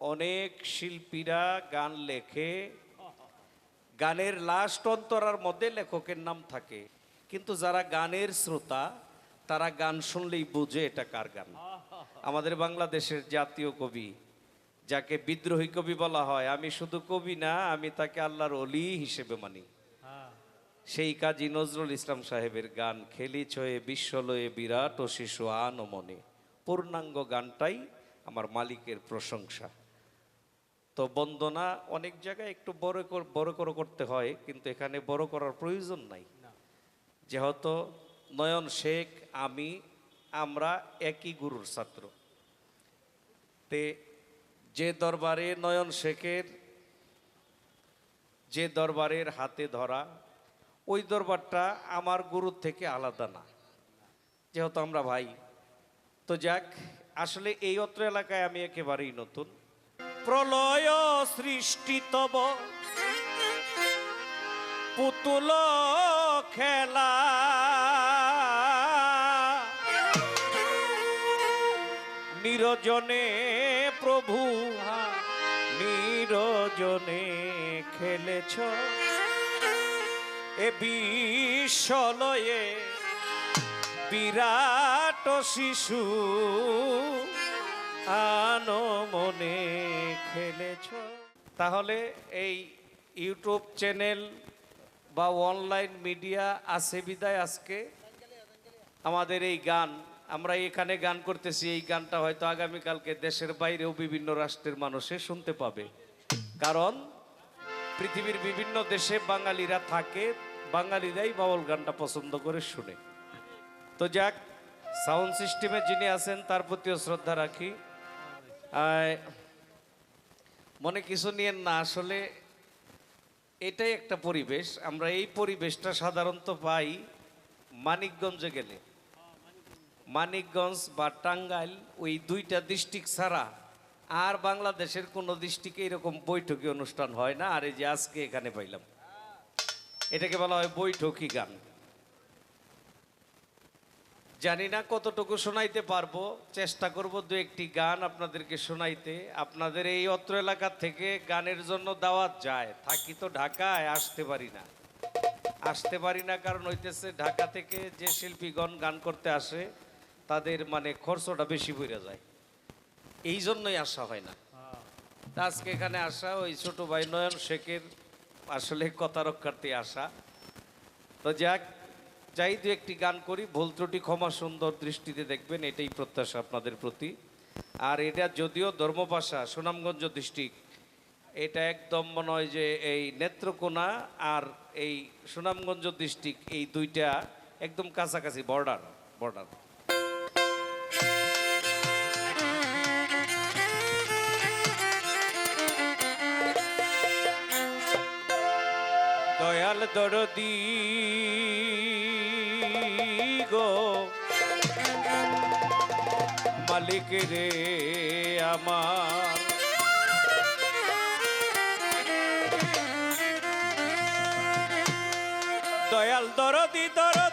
অনেক শিল্পীরা গান লেখে। গানের লাস্ট অন্তরার মধ্যে লেখকের নাম থাকে। কিন্তু যারা গানের শ্রোতা, তারা গান শুনলেই বুঝে এটা কার গান। আমাদের বাংলাদেশের জাতীয় কবি, যাকে বিদ্রোহী কবি বলা হয়, আমি শুধু কবি না, আমি তাকে আল্লাহর অলি হিসেবে মানি। সেই কাজী নজরুল ইসলাম সাহেবের গান, খেলি ছয়ে বিশ্বলয়ে বিরাট ও শিশু আন মনে পূর্ণাঙ্গ গানটাই আমার মালিকের প্রশংসা। তো বন্দনা অনেক জায়গায় একটু বড় বড় করে করতে হয় কিন্তু এখানে বড় করার প্রয়োজন নাই। যেহেতু নয়ন শেখ আমি আমরা একই গুরুর ছাত্র। তে যে দরবারে নয়ন শেখের যে দরবারের হাতে ধরা ওই দরবারটা আমার গুরুর থেকে আলাদা না। যেহেতু আমরা ভাই। তো যাক আসলে এই অত্র এলাকায় আমি একেবারেই নতুন। প্রলয় সৃষ্টি তব। পুতুল খেলা। নিরজনে প্রভু নিরজনে খেলেছ। এ বিশ্বলয়ে বিরাট শিশু আনো মনে খেলেছ। তাহলে এই ইউটিউব চ্যানেল বা অনলাইন মিডিয়া আছে বিদায় আজকে। আমাদের এই গান, আমরা এখানে গান করতেছি, এই গানটা হয়তো আগামীকালকে দেশের বাইরেও বিভিন্ন রাষ্ট্রের মানুষে শুনতে পাবে। কারণ পৃথিবীর বিভিন্ন দেশে বাঙালিরা থাকে, বাঙালিরাই বাউল গানটা পছন্দ করে শুনে। তো যাক, সাউন্ড সিস্টেমে যিনি আছেন, তার প্রতিও শ্রদ্ধা রাখি। মনে কিছু নিয়েন না, আসলে এটাই একটা পরিবেশ। আমরা এই পরিবেশটা সাধারণত পাই মানিকগঞ্জে গেলে। মানিকগঞ্জ বা টাঙ্গাইল ওই দুইটা ডিস্ট্রিক্ট ছাড়া আর বাংলাদেশের কোনো ডিস্ট্রিক্টে এরকম বৈঠকি অনুষ্ঠান হয় না। আর এই যে আজকে এখানে পাইলাম, এটাকে বলা হয় বৈঠকি গান। জানি না কতটুকু শোনাইতে পারব। চেষ্টা করব দু একটি গান আপনাদেরকে শোনাইতে। আপনাদের এই অত্র এলাকা থেকে গানের জন্য দাওয়াত যায়। থাকি তো ঢাকায়, আসতে পারি না। আসতে পারি না কারণ হইতেছে ঢাকা থেকে যে শিল্পীগণ গান করতে আসে, তাদের মানে খরচটা বেশি পড়ে যায়। এই জন্যই আসা হয় না। আজকে এখানে আসা, ওই ছোট ভাই নয়ন শেখের আসলে কথা রক্ষার্থে আসা। তো যাক যাই দু একটি গান করি, ভুল ত্রুটি ক্ষমা সুন্দর দৃষ্টিতে দেখবেন, এটাই প্রত্যাশা আপনাদের প্রতি। আর এটা যদিও ধর্মপাশা সুনামগঞ্জ ডিস্ট্রিক্ট, এটা একদম মনে হয় যে এই নেত্রকোনা আর এই সুনামগঞ্জ ডিস্ট্রিক্ট, এই দুইটা একদম কাছাকাছি, বর্ডার বর্ডার। দয়াল দরদি মালিক রে আমার। দয়াল দরদি দরদি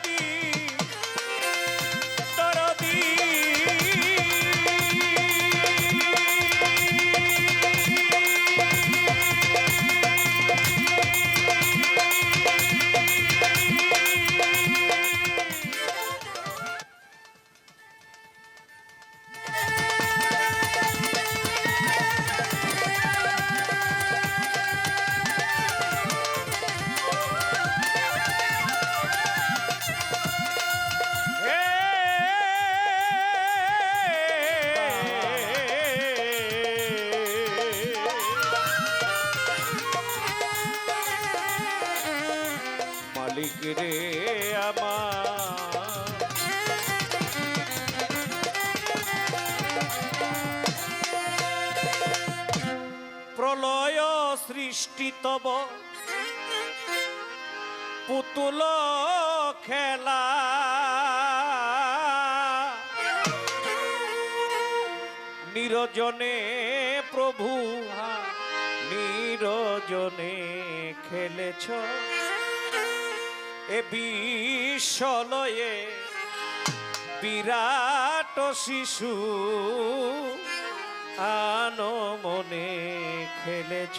মালিক রে আমার। প্রলয় সৃষ্টি তব পুতুল খেলা। নিরজনে প্রভু নিরজনে খেলেছ। এ বিশ্বলয়ে বিরাট শিশু আনো মনে খেলেছ।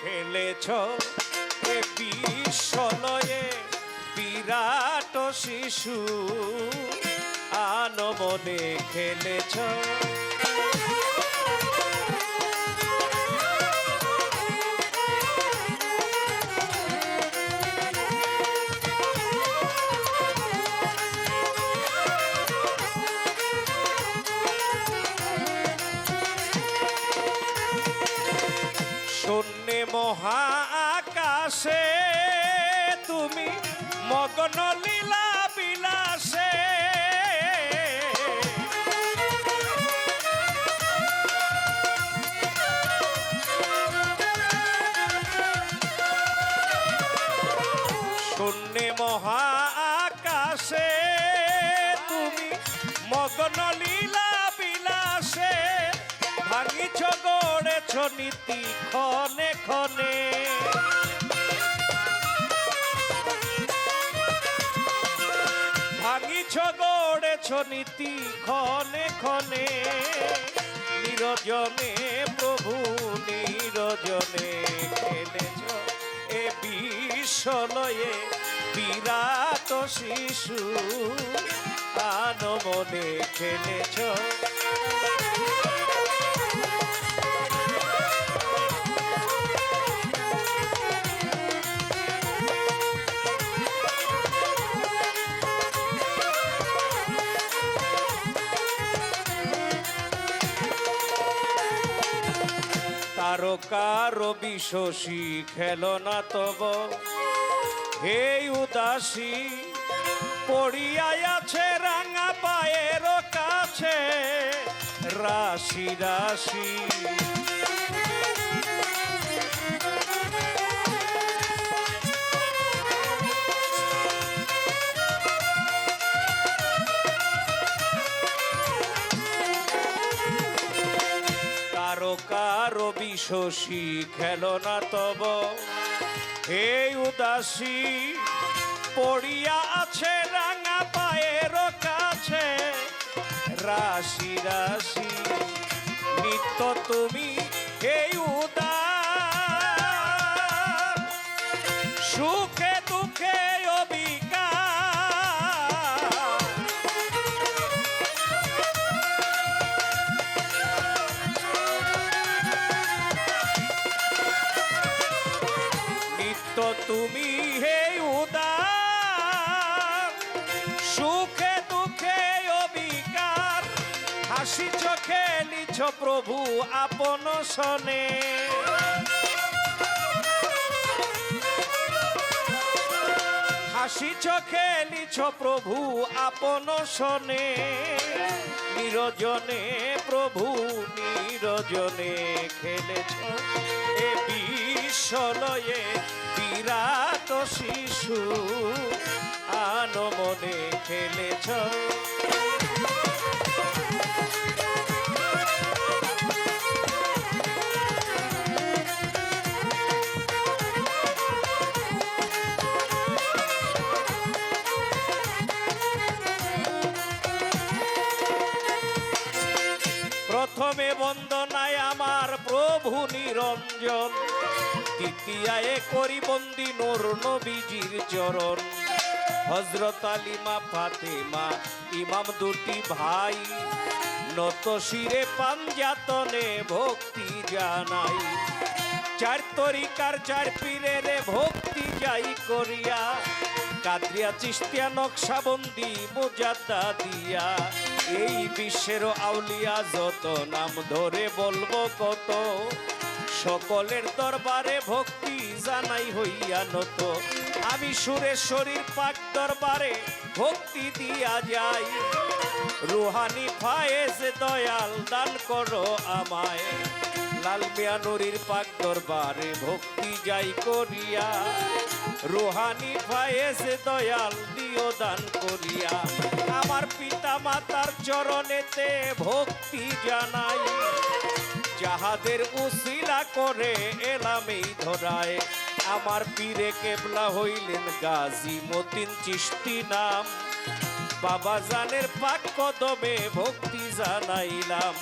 খেলেছ এ বিশ্বলয়ে বিরাট শিশু আনো মনে খেলেছ। শূন্যে মহা আকাশে তুমি মগ্ন লীলা মহা আকাশে তুমি মগ্ন লীলা বিলাসে ভাঙিছ, গড়েছ নীতি ক্ষণে ক্ষণে। ভাঙিছ, গড়েছ নীতি ক্ষণে ক্ষণে, নিরজনে প্রভু, নিরজনে খেলেছ এ বিশ্বলয়ে বিরাট শিশু আনমনে খেলেছ। তারকার বিশোষী খেল না তব। হে উদাসী পড়িয়াই আছে রাঙা পায়ের কাছে। রাশি রাশি। কারও কারও বিশোষী খেল না তব। হে উদাসী পড়িয়া আছে রাঙা পায়ের কাছে। রাশি রাশি নিত্য তুমি হে উদার তুমি হে উদার, সুখে দুঃখে অবিকার, হাসি চোখে লিছ প্রভু আপন সনে হাসি চোখে লিছ প্রভু আপন সনে নিরজনে প্রভু নিরজনে খেলেছ এ বিশ্বলয়ে বিরাট শিশু আনমনে খেলেছ। প্রথমে বন্দনায় আমার প্রভু নিরঞ্জন। দ্বিতীয়ায় করি বন্দি নোর নবীজির চরণ। হজরত আলিমা ফাতেমা, ইমাম দুটি ভাই। নত শিরে পাঞ্জাতনে ভক্তি জানাই। চার তরিকার চার পীরের ভক্তি যাই করিয়া। কাদ্রিয়া, চিস্তিয়া নকশাবন্দি মোজাদা দিয়া। এই বিশ্বের আউলিয়া যত নাম ধরে বলব কত। সকলের দরবারে ভক্তি জানাই হইয়া নত। আমি সুরেশ্বরীর পাক দরবারে ভক্তি দিয়া যাই। রুহানি ফায়েজ দয়াল দান করো আমায়। লাল মিয়া নুরির পাক দরবারে ভক্তি যাই করিয়া। রুহানি ফায়েজ দয়াল দিও দান করিয়া। আমার পিতা মাতার চরণেতে ভক্তি জানাই। যাহাদের উসিলা করে এলাম এই ধরায়। আমার পীরে কেবলা হইলেন গাজী মতিন চিষ্টি নাম। বাবা জানের পাক কদমে ভক্তি জানাইলাম।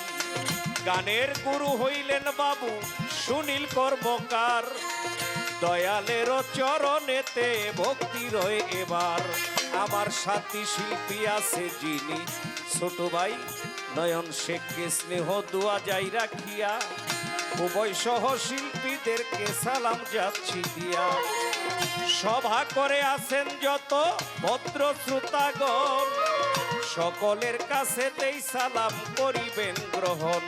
গানের গুরু হইলেন বাবু সুনীল কর্মকার। দয়ালের চরণেতে ভক্তি রয়ে এবার। আমার সাথী শিল্পী আছে যিনি, ছোট ভাই নয়ন শেখকে স্নেহ দোয়া যাই রাখিয়া, উভয় সহ শিল্পীদেরকে সালাম যাচ্ছি দিয়া। সভা করে আছেন যত ভদ্র শ্রোতাগণ, সকলের কাছে তেই সালাম করিবেন গ্রহণ।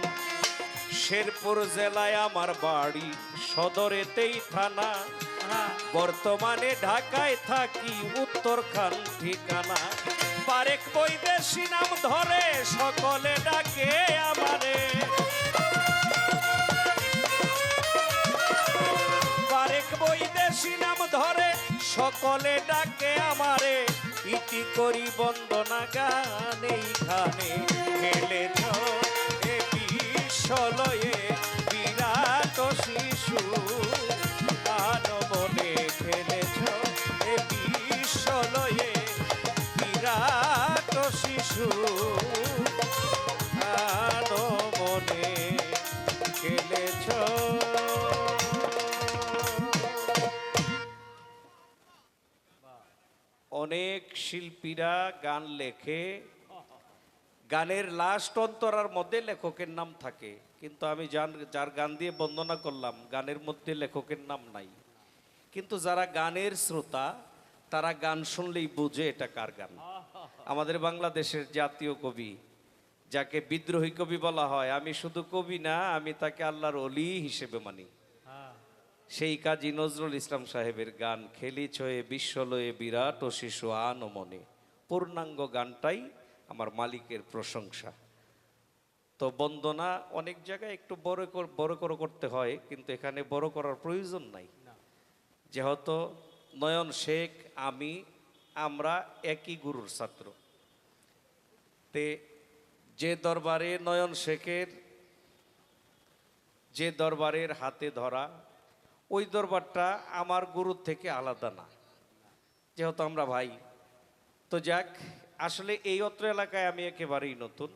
শেরপুর জেলায় আমার বাড়ি, সদরেতেই থানা। বর্তমানে ঢাকায় থাকি উত্তরখান ঠিকানা। পারেক বৈদেশি নাম ধরে, সকলে ডাকে আমারে। পারেক বৈদেশি নাম ধরে, সকলে ডাকে আমারে। ইতি করি বন্দনা গান এইখানে খেলেছ এ বিশ্বলয়ে বিরাট শিশু। অনেক শিল্পীরা গান লেখে। গানের লাস্ট অন্তরার মধ্যে লেখকের নাম থাকে। কিন্তু আমি যার যার গান দিয়ে বন্দনা করলাম, গানের মধ্যে লেখকের নাম নাই। কিন্তু যারা গানের শ্রোতা, তারা গান শুনলেই বুঝে এটা কার গান। আমাদের বাংলাদেশের জাতীয় কবি, যাকে বিদ্রোহী কবি বলা হয়, আমি শুধু কবি না, আমি তাকে আল্লাহর অলি হিসেবে মানি। সেই কাজী নজরুল ইসলাম সাহেবের গান খেলি ছয়ে বিশ্বলয়ে বিরাট ও শিশু আন ও মনে পূর্ণাঙ্গ গানটাই আমার মালিকের প্রশংসা। তো বন্দনা অনেক জায়গায় একটু বড় বড় করে করতে হয় কিন্তু এখানে বড় করার প্রয়োজন নাই। যেহেতু নয়ন শেখ আমি আমরা একই গুরুর ছাত্র। তে যে দরবারে নয়ন শেখের যে দরবারের হাতে ধরা ওই দরবারটা আমার গুরুর থেকে আলাদা না। যেহেতু আমরা ভাই। তো যাক, আসলে এই অত্র এলাকায় আমি একেবারেই নতুন।